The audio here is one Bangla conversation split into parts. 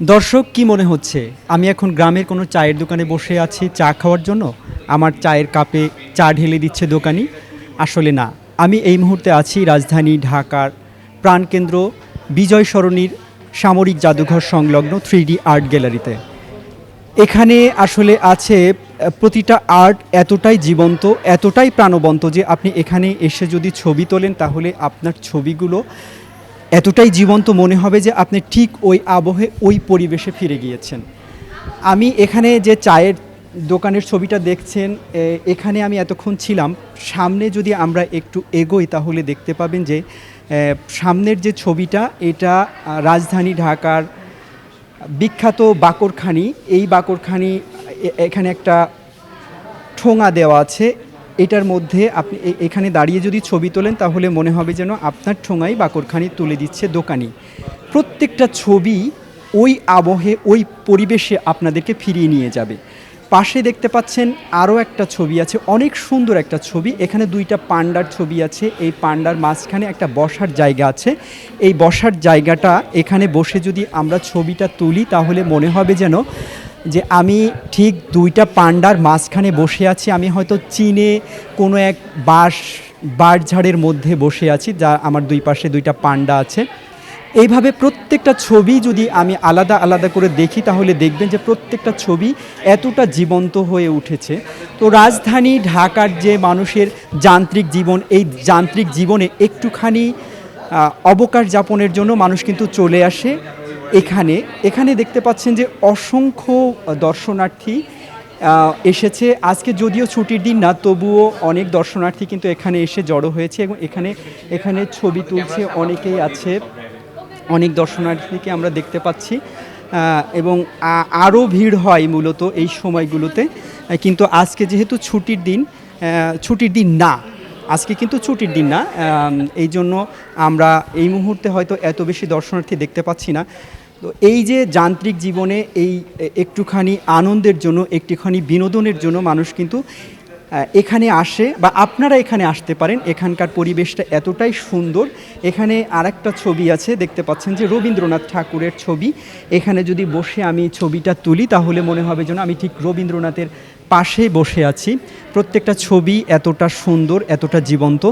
দর্শক, কি মনে হচ্ছে? আমি এখন গ্রামের কোনো চায়ের দোকানে বসে আছি চা খাওয়ার জন্য। আমার চায়ের কাপে চা ঢেলে দিচ্ছে দোকানি। আসলে না, আমি এই মুহূর্তে আছি রাজধানী ঢাকার প্রাণকেন্দ্র বিজয় সরণির সামরিক জাদুঘর সংলগ্ন থ্রি ডি আর্ট গ্যালারিতে। এখানে আসলে আছে প্রতিটা আর্ট এতটাই জীবন্ত, এতটাই প্রাণবন্ত যে আপনি এখানে এসে যদি ছবি তোলেন তাহলে আপনার ছবিগুলো এতটাই জীবন্ত মনে হবে যে আপনি ঠিক ওই আবহে ওই পরিবেশে ফিরে গিয়েছেন। আমি এখানে যে চায়ের দোকানের ছবিটা দেখছেন এখানে আমি এতক্ষণ ছিলাম। সামনে যদি আমরা একটু এগোই তাহলে দেখতে পাবেন যে সামনের যে ছবিটা, এটা রাজধানী ঢাকার বিখ্যাত বাকরখানি। এই বাকরখানি এখানে একটা ঠোঙা দেওয়া আছে। এটার মধ্যে আপনি এখানে দাঁড়িয়ে যদি ছবি তোলেন, তাহলে মনে হবে যেন আপনার ঠোঙাই বাকরখানি তুলে দিচ্ছে দোকানি। প্রত্যেকটা ছবি ওই আবহে, ওই পরিবেশে আপনাদেরকে ফিরিয়ে নিয়ে যাবে। পাশে দেখতে পাচ্ছেন আরও একটা ছবি আছে, অনেক সুন্দর একটা ছবি। এখানে দুইটা পান্ডার ছবি আছে, এই পান্ডার মাঝখানে একটা বসার জায়গা আছে। এই বসার জায়গাটা এখানে বসে যদি আমরা ছবিটা তুলি, তাহলে মনে হবে যেন যে আমি ঠিক দুইটা পান্ডার মাঝখানে বসে আছি, আমি হয়তো চীনে কোনো এক বাঁশ বাঁশঝাড়ের মধ্যে বসে আছি, যা আমার দুই পাশে দুইটা পান্ডা আছে। এইভাবে প্রত্যেকটা ছবি যদি আমি আলাদা আলাদা করে দেখি, তাহলে দেখবেন যে প্রত্যেকটা ছবি এতটা জীবন্ত হয়ে উঠেছে। তো রাজধানী ঢাকার যে মানুষের যান্ত্রিক জীবন, এই যান্ত্রিক জীবনে একটুখানি অবকাশ যাপনের জন্য মানুষ কিন্তু চলে আসে। এখানে এখানে দেখতে পাচ্ছেন যে অসংখ্য দর্শনার্থী এসেছে। আজকে যদিও ছুটির দিন না, তবুও অনেক দর্শনার্থী কিন্তু এখানে এসে জড়ো হয়েছে এবং এখানে এখানে ছবি তুলছে অনেকেই আছে। অনেক দর্শনার্থীকে আমরা দেখতে পাচ্ছি এবং আরও ভিড় হয় মূলত এই সময়গুলোতে। কিন্তু আজকে যেহেতু ছুটির দিন ছুটির দিন না আজকে কিন্তু ছুটির দিন না এই জন্য আমরা এই মুহূর্তে হয়তো এত বেশি দর্শনার্থী দেখতে পাচ্ছি না। তো এই যে যান্ত্রিক জীবনে এই একটুখানি আনন্দের জন্য, একটুখানি বিনোদনের জন্য মানুষ কিন্তু এখানে আসে বা আপনারা এখানে আসতে পারেন। এখানকার পরিবেশটা এতটাই সুন্দর। এখানে আরেকটা ছবি আছে, দেখতে পাচ্ছেন যে রবীন্দ্রনাথ ঠাকুরের ছবি। এখানে যদি বসে আমি ছবিটা তুলি, তাহলে মনে হবে যেন আমি ঠিক রবীন্দ্রনাথের পাশে বসে আছি। প্রত্যেকটা ছবি এতটা সুন্দর, এতটা জীবন্ত।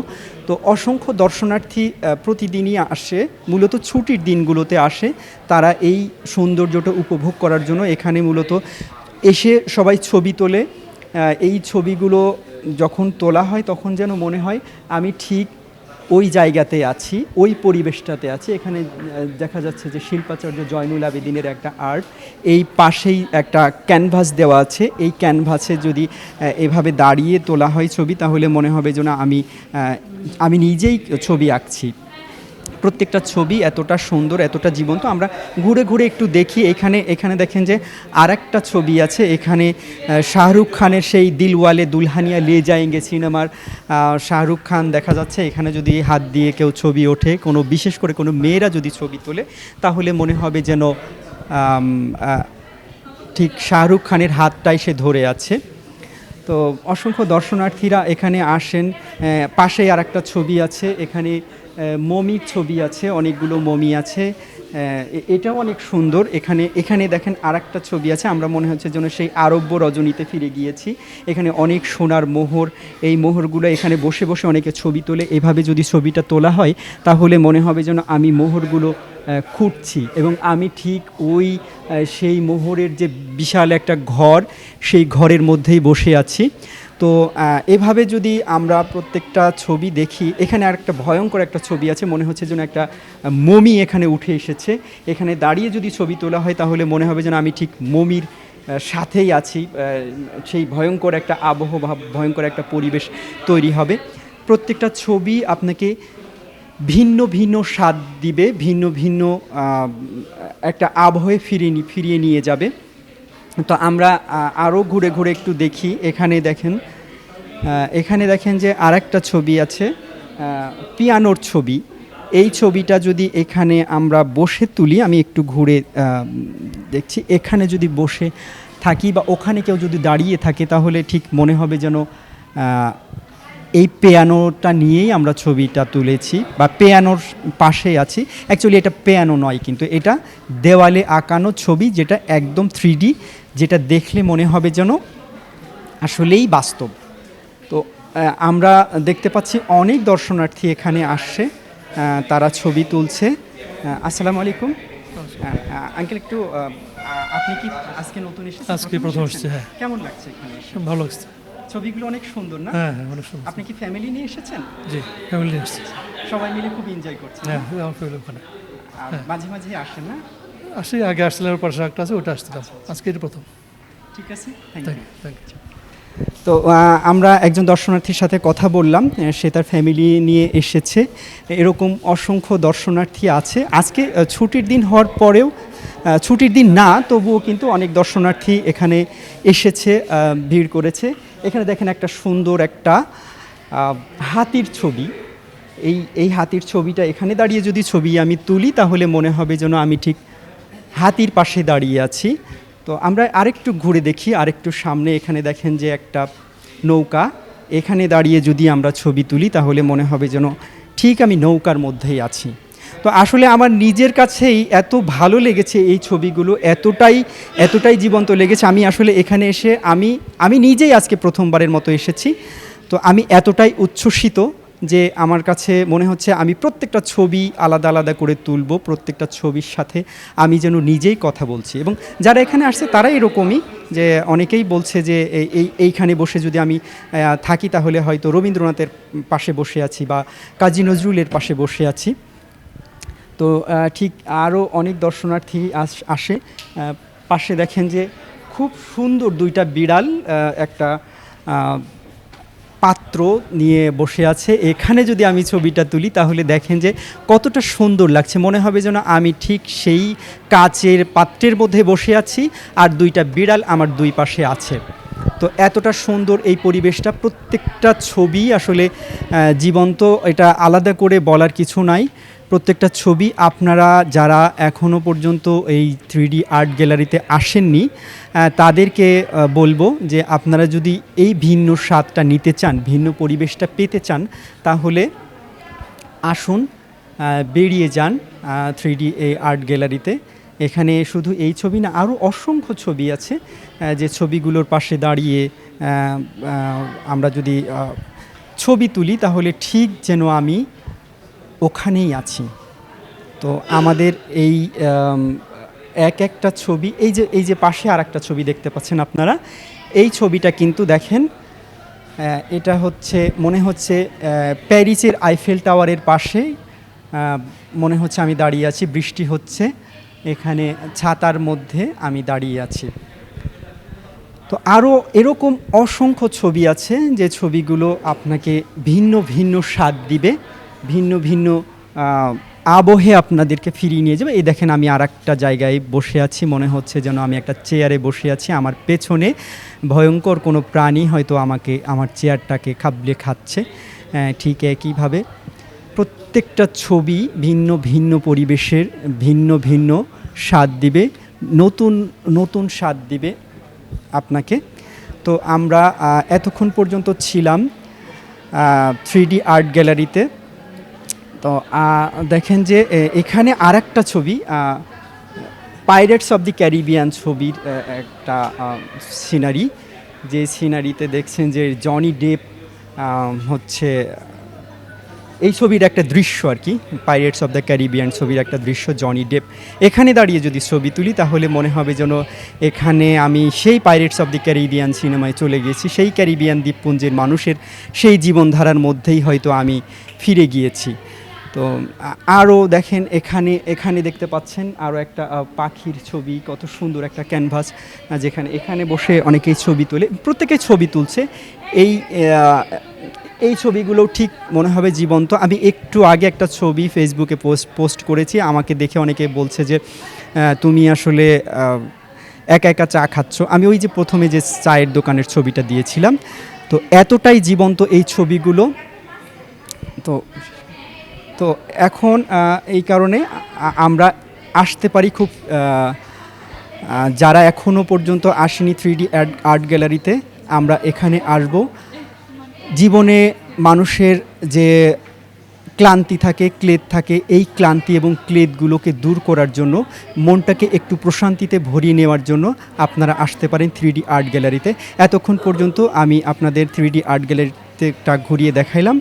তো অসংখ্য দর্শনার্থী প্রতিদিনই আসে। মূলত ছুটির দিনগুলোতে আসে তারা এই সৌন্দর্যটা উপভোগ করার জন্য। এখানে মূলত এসে সবাই ছবি তোলে। এই ছবিগুলো যখন তোলা হয় তখন যেন মনে হয় আমি ঠিক ওই জায়গাতে আছি, ওই পরিবেশটাতে আছি। এখানে দেখা যাচ্ছে যে শিল্পাচার্য জয়নুল আবেদিনের একটা আর্ট। এই পাশেই একটা ক্যানভাস দেওয়া আছে। এই ক্যানভাসে যদি এভাবে দাঁড়িয়ে তোলা হয় ছবি, তাহলে মনে হবে যেন আমি আমি নিজেই ছবি আঁকছি। প্রত্যেকটা ছবি এতটা সুন্দর, এতটা জীবন্ত। আমরা ঘুরে ঘুরে একটু দেখি, এখানে এখানে দেখেন যে আর একটা ছবি আছে, এখানে শাহরুখ খানের সেই দিলওয়ালে দুলহানিয়া লে যায়েঙ্গে সিনেমার শাহরুখ খান দেখা যাচ্ছে, এখানে যদি হাত দিয়ে কেউ ছবি ওঠে, কোনো, বিশেষ করে কোনো মেয়েরা যদি ছবি তোলে, তাহলে মনে হবে যেন ঠিক শাহরুখ খানের হাতটাই সে ধরে আছে। তো অসংখ্য দর্শনার্থীরা এখানে আসেন পাশেই আর একটা ছবি আছে, এখানে মমির ছবি আছে, অনেকগুলো মমি আছে। এটাও অনেক সুন্দর। এখানে এখানে দেখেন আর একটা ছবি আছে। আমরা মনে হচ্ছে যেন সেই আরব্য রজনীতে ফিরে গিয়েছি। এখানে অনেক সোনার মোহর। এই মোহরগুলো এখানে বসে বসে অনেকে ছবি তোলে। এভাবে যদি ছবিটা তোলা হয়, তাহলে মনে হবে যেন আমি মোহরগুলো খুঁটছি এবং আমি ঠিক ওই সেই মোহরের যে বিশাল একটা ঘর, সেই ঘরের মধ্যেই বসে আছি। তো এভাবে যদি আমরা প্রত্যেকটা ছবি দেখি, এখানে আর একটা ভয়ঙ্কর একটা ছবি আছে, মনে হচ্ছে যেন একটা মমি এখানে উঠে এসেছে। এখানে দাঁড়িয়ে যদি ছবি তোলা হয়, তাহলে মনে হবে যেন আমি ঠিক মমির সাথেই আছি সেই ভয়ঙ্কর একটা আবহাওয়া ভয়ঙ্কর একটা পরিবেশ তৈরি হবে। প্রত্যেকটা ছবি আপনাকে ভিন্ন ভিন্ন স্বাদ দিবে, ভিন্ন ভিন্ন একটা আবহে ফিরিয়ে ফিরিয়ে নিয়ে যাবে। তো আমরা আরও ঘুরে ঘুরে একটু দেখি। এখানে দেখেন এখানে দেখেন যে আর একটা ছবি আছে পিয়ানোর ছবি। এই ছবিটা যদি এখানে আমরা বসে তুলি, আমি একটু ঘুরে দেখছি। এখানে যদি বসে থাকি বা ওখানে কেউ যদি দাঁড়িয়ে থাকে, তাহলে ঠিক মনে হবে যেন এই পেয়ানোটা নিয়েই আমরা ছবিটা তুলেছি বা পেয়ানোর পাশে আছি। অ্যাকচুয়ালি এটা পেয়ানো নয়, কিন্তু এটা দেওয়ালে আঁকানো ছবি, যেটা একদম থ্রি যেটা দেখলে মনে হবে যেন আসলেই বাস্তব। তো আমরা দেখতে পাচ্ছি অনেক দর্শনার্থী এখানে আসছে তারা ছবি তুলছে। আসসালামু আলাইকুম। আঙ্কেল একটু আপনি কি আজকে নতুন এসেছেন? আজকে প্রথম এসেছি, হ্যাঁ। কেমন লাগছে এখানে ভালো লাগছে। ছবিগুলো অনেক সুন্দর না? হ্যাঁ হ্যাঁ অনেক সুন্দর। আপনি কি ফ্যামিলি নিয়ে এসেছেন? জি ফ্যামিলি এসছে। সবাই মিলে খুব এনজয় করছেন হ্যাঁ আমার ফ্যামিলি ওখানে। মাঝে মাঝে আসেন না? আসি আগে আসছিলাম পাশে একটা আছে ওটা আসছিলাম আজকে এটা প্রথম। ঠিক আছে থ্যাংক ইউ থ্যাংক ইউ তো আমরা একজন দর্শনার্থীর সাথে কথা বললাম সে তার ফ্যামিলি নিয়ে এসেছে। এরকম অসংখ্য দর্শনার্থী আছে। আজকে ছুটির দিন হওয়ার পরেও ছুটির দিন না তবুও কিন্তু অনেক দর্শনার্থী এখানে এসেছে ভিড় করেছে। এখানে দেখেন একটা সুন্দর একটা হাতির ছবি। এই এই হাতির ছবিটা এখানে দাঁড়িয়ে যদি ছবি আমি তুলি তাহলে মনে হবে যেন আমি ঠিক হাতির পাশে দাঁড়িয়ে আছি। তো আমরা আরেকটু ঘুরে দেখি, আরেকটু সামনে এখানে দেখেন যে একটা নৌকা। এখানে দাঁড়িয়ে যদি আমরা ছবি তুলি, তাহলে মনে হবে যেন ঠিক আমি নৌকার মধ্যেই আছি। তো আসলে আমার নিজের কাছেই এত ভালো লেগেছে এই ছবিগুলো, এতটাই এতটাই জীবন্ত লেগেছে। আমি আসলে এখানে এসে, আমি আমি নিজেই আজকে প্রথমবারের মতো এসেছি। তো আমি এতটাই উচ্ছ্বসিত যে আমার কাছে মনে হচ্ছে আমি প্রত্যেকটা ছবি আলাদা আলাদা করে তুলব, প্রত্যেকটা ছবির সাথে আমি যেন নিজেই কথা বলছি। এবং যারা এখানে আসছে তারা এরকমই যে অনেকেই বলছে যে এই- এই, এইখানে বসে যদি আমি থাকি তাহলে হয়তো রবীন্দ্রনাথের পাশে বসে আছি বা কাজী নজরুলের পাশে বসে আছি। তো ঠিক আরও অনেক দর্শনার্থী আস- আসে। পাশে দেখেন যে খুব সুন্দর দুইটা বিড়াল একটা পাত্র নিয়ে বসে আছে। এখানে যদি আমি ছবিটা তুলি, তাহলে দেখেন যে কতটা সুন্দর লাগছে। মনে হবে যেন আমি ঠিক সেই কাচের পাত্রের মধ্যে বসে আছি আর দুইটা বিড়াল আমার দুই পাশে আছে। তো এতটা সুন্দর এই পরিবেশটা, প্রত্যেকটা ছবি আসলে জীবন্ত, এটা আলাদা করে বলার কিছু নাই। প্রত্যেকটা ছবি আপনারা যারা এখনও পর্যন্ত এই থ্রি আর্ট গ্যালারিতে আসেননি তাদেরকে বলব যে আপনারা যদি এই ভিন্ন স্বাদটা নিতে চান, ভিন্ন পরিবেশটা পেতে চান, তাহলে আসুন বেরিয়ে যান থ্রি এই আর্ট গ্যালারিতে। এখানে শুধু এই ছবি না আরও অসংখ্য ছবি আছে যে ছবিগুলোর পাশে দাঁড়িয়ে আমরা যদি ছবি তুলি, তাহলে ঠিক যেন আমি ওখানেই আছি। তো আমাদের এই এক একটা ছবি, এই যে এই যে পাশে আর একটা ছবি দেখতে পাচ্ছেন আপনারা, এই ছবিটা কিন্তু দেখেন এটা হচ্ছে, মনে হচ্ছে প্যারিসের আইফেল টাওয়ারের পাশেই মনে হচ্ছে আমি দাঁড়িয়ে আছি, বৃষ্টি হচ্ছে, এখানে ছাতার মধ্যে আমি দাঁড়িয়ে আছি। তো আরও এরকম অসংখ্য ছবি আছে, যে ছবিগুলো আপনাকে ভিন্ন ভিন্ন স্বাদ দিবে। ভিন্ন ভিন্ন আবহে আপনাদেরকে ফিরিয়ে নিয়ে যাবে। এই দেখেন আমি আর একটা জায়গায় বসে আছি, মনে হচ্ছে যেন আমি একটা চেয়ারে বসে আছি। আমার পেছনে ভয়ঙ্কর কোনো প্রাণী হয়তো আমাকে, আমার চেয়ারটাকে খাবলে খাচ্ছে। ঠিক একইভাবে প্রত্যেকটা ছবি ভিন্ন ভিন্ন পরিবেশের, ভিন্ন ভিন্ন স্বাদ দিবে, নতুন নতুন স্বাদ দিবে আপনাকে। তো আমরা এতক্ষণ পর্যন্ত ছিলাম থ্রি আর্ট গ্যালারিতে। তো দেখেন যে এখানে আর একটা ছবি পাইরেটস অফ দি ক্যারিবিয়ান ছবির একটা সিনারি যে সিনারিতে দেখছেন যে জনি ডেপ হচ্ছে, এই ছবির একটা দৃশ্য আর কি পাইরেটস অফ দ্য ক্যারিবিয়ান ছবির একটা দৃশ্য জনি ডেপ এখানে দাঁড়িয়ে যদি ছবি তুলি, তাহলে মনে হবে যেন এখানে আমি সেই পাইরেটস অফ দ্য ক্যারিবিয়ান সিনেমায় চলে গেছি সেই ক্যারিবিয়ান দ্বীপপুঞ্জের মানুষের সেই জীবনধারার মধ্যেই হয়তো আমি ফিরে গিয়েছি। তো আরও দেখেন এখানে এখানে দেখতে পাচ্ছেন আরও একটা পাখির ছবি, কত সুন্দর একটা ক্যানভাস যেখানে, এখানে বসে অনেকেই ছবি তোলে প্রত্যেকে ছবি তুলছে। এই এই ছবিগুলো ঠিক মনে হবে জীবন্ত। আমি একটু আগে একটা ছবি ফেসবুকে পোস্ট পোস্ট করেছি, আমাকে দেখে অনেকে বলছে যে তুমি আসলে একা একা চা খাচ্ছ। আমি ওই যে প্রথমে যে চায়ের দোকানের ছবিটা দিয়েছিলাম। তো এতটাই জীবন্ত এই ছবিগুলো। তো তো এখন এই কারণে আমরা আসতে পারি খুব যারা এখনও পর্যন্ত আসেনি থ্রি ডি আর্ট গ্যালারিতে আমরা এখানে আসব। জীবনে মানুষের যে ক্লান্তি থাকে, ক্লেদ থাকে, এই ক্লান্তি এবং ক্লেদগুলোকে দূর করার জন্য, মনটাকে একটু প্রশান্তিতে ভরিয়ে নেওয়ার জন্য আপনারা আসতে পারেন থ্রি ডি আর্ট গ্যালারিতে এতক্ষণ পর্যন্ত আমি আপনাদের থ্রি ডি আর্ট গ্যালারিতেটা ঘুরিয়ে দেখাইলাম।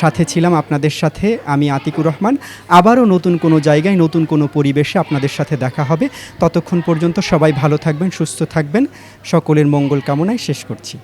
সাথে ছিলাম আপনাদের সাথে আমি আতিকুর রহমান। আবারও নতুন কোনো জায়গায়, নতুন কোনো পরিবেশে আপনাদের সাথে দেখা হবে। ততক্ষণ পর্যন্ত সবাই ভালো থাকবেন, সুস্থ থাকবেন। সকলের মঙ্গল কামনায় শেষ করছি।